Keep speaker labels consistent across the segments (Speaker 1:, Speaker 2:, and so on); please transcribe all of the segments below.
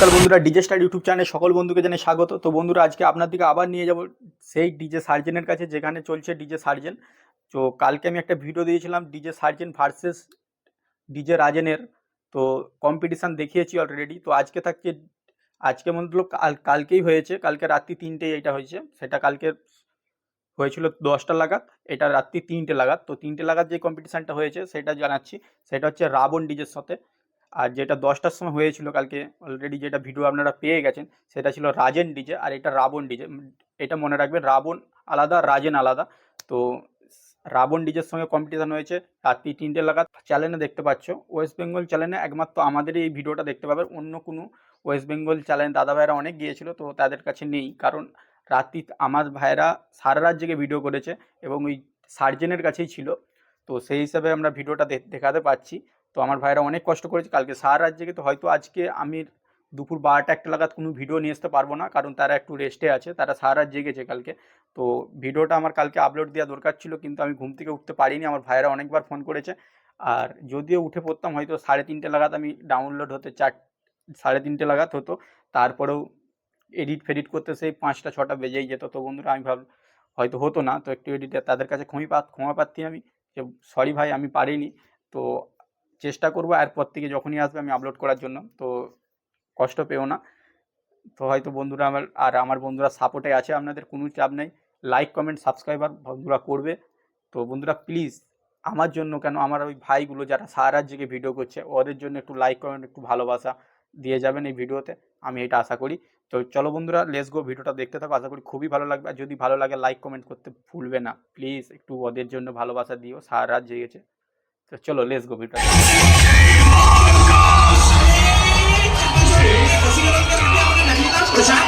Speaker 1: নমস্কার বন্ধুরা, DJ star YouTube চ্যানেলে সকল বন্ধুকে জানাই স্বাগত। তো বন্ধুরা, আজকে আপনার দিকে আবার নিয়ে যাব সেই ডিজে সার্জেনের কাছে, যেখানে চলছে ডিজে সার্জেন। তো কালকে আমি একটা ভিডিও দিয়েছিলাম ডিজে সার্জেন ভার্সেস ডিজে রাজেনের। তো কম্পিটিশান দেখিয়েছি অলরেডি তো আজকে থাকছে, আজকে হলো কাল, কালকেই হয়েছে। কালকে রাত্রি তিনটেই এটা হয়েছে। সেটা কালকে হয়েছিল দশটা লাগাত এটা রাত্রি তিনটে লাগাত তো তিনটে লাগাত যে কম্পিটিশানটা হয়েছে, সেটা জানাচ্ছি। সেটা হচ্ছে রাবণ ডিজের সাথে। আর যেটা দশটার সময় হয়েছিল কালকে অলরেডি যেটা ভিডিও আপনারা পেয়ে গেছেন, সেটা ছিল রাজেন ডিজে আর এটা রাবণ ডিজে। এটা মনে রাখবেন রাবণ আলাদা, রাজেন আলাদা। তো রাবণ ডিজের সঙ্গে কম্পিটিশান হয়েছে রাত্রি তিনটে লাগাত চ্যানেলে দেখতে পাচ্ছ ওয়েস্ট বেঙ্গল চ্যানেলে একমাত্র আমাদেরই এই ভিডিওটা দেখতে পাবে। অন্য কোনো ওয়েস্ট বেঙ্গল চ্যানেল দাদা ভাইরা অনেক গিয়েছিল, তো তাদের কাছে নেই। কারণ রাত্রি আমার ভাইরা সারা রাত জেগে ভিডিও করেছে এবং ওই সার্জেনের কাছেই ছিল। তো সেই হিসাবে আমরা ভিডিওটা দেখাতে পাচ্ছি। তো আমার ভাইরা অনেক কষ্ট করেছে। কালকে সারা রাত জেগে তো হয়তো আজকে আমি দুপুর বারোটা একটা লাগাত কোনো ভিডিও নিয়ে আসতে পারব না, কারণ তারা একটু রেস্টে আছে, তারা সারা রাত জেগেছে কালকে। তো ভিডিওটা আমার কালকে আপলোড দেওয়া দরকার ছিল, কিন্তু আমি ঘুম থেকে উঠতে পারিনি, আমার ভাইরা অনেকবার ফোন করেছে। আর যদিও উঠে পড়তাম, হয়তো সাড়ে তিনটে লাগাত আমি ডাউনলোড হতে চার, সাড়ে তিনটে লাগাত হতো, তারপরেও এডিট ফেডিট করতে সেই পাঁচটা, ছটা বেজেই যেত। তো বন্ধুরা, আমি ভাব, হয়তো হতো না, তো একটু এডিটে তাদের কাছে ক্ষমি পা, ক্ষমা প্রার্থী আমি, যে সরি ভাই, আমি পারিনি। তো চেষ্টা করব এরপর থেকে যখনই আসবে আমি আপলোড করার জন্য, তো কষ্ট পেও না। তো হয়তো বন্ধুরা আমার, আর আমার বন্ধুরা সাপোর্টে আছে, আপনাদের কোনো চাপ নেই। লাইক কমেন্ট সাবস্ক্রাইবার বন্ধুরা করবে। তো বন্ধুরা প্লিজ আমার জন্য কেন, আমার ওই ভাইগুলো যারা সারা জেগে ভিডিও করছে, ওদের জন্য একটু লাইক কমেন্ট একটু ভালোবাসা দিয়ে যাবেন এই ভিডিওতে আমি এটা আশা করি। তো চলো বন্ধুরা লেস গো ভিডিওটা দেখতে থাকো। আশা করি খুবই ভালো লাগবে। আর যদি ভালো লাগে লাইক কমেন্ট করতে ভুলবে না। প্লিজ একটু ওদের জন্য ভালোবাসা দিও, সারা জেগেছে।
Speaker 2: तो चलो लेस गो बेटा। प्रसाद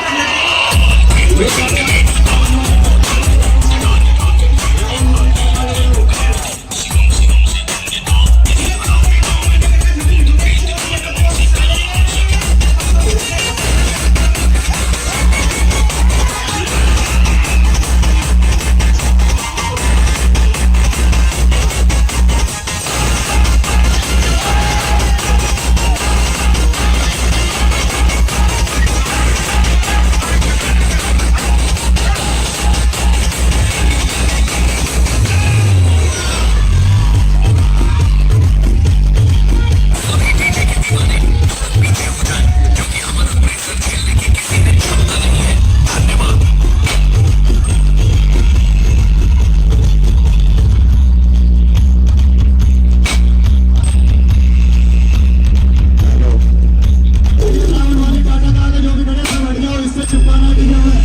Speaker 2: है।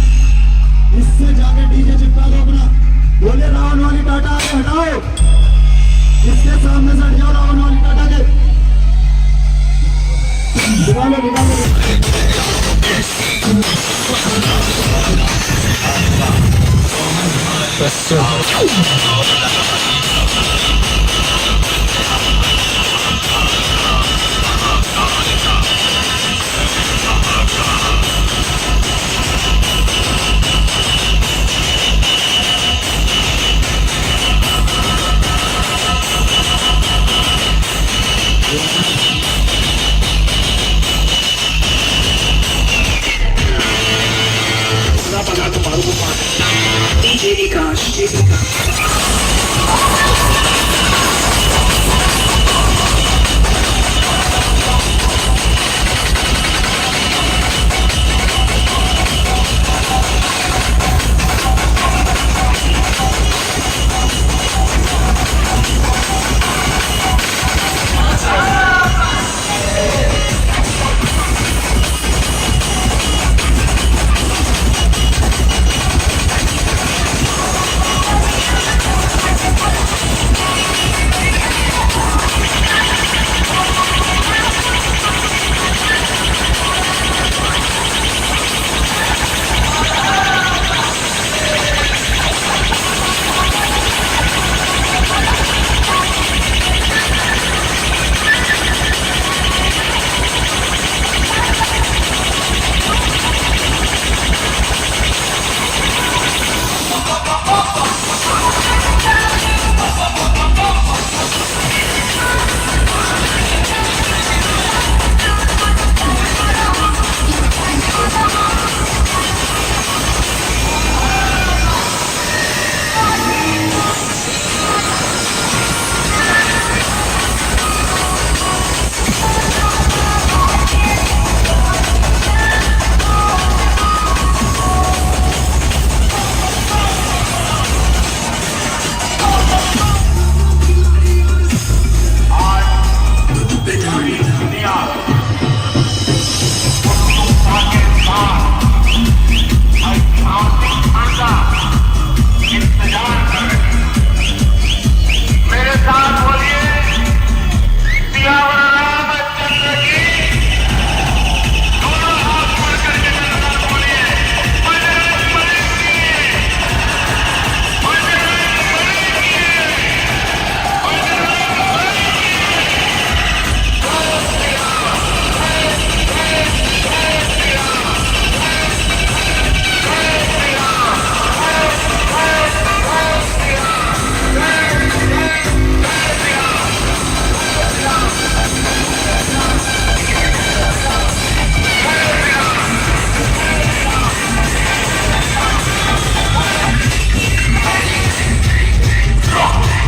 Speaker 2: इससे जाके डीजे चिपका दो अपना। बोले रावण वाली टाटा आगे हटाओ। इसके सामने से हट जाओ रावण वाली टाटा के। निकालो निकालो।
Speaker 3: Jessica.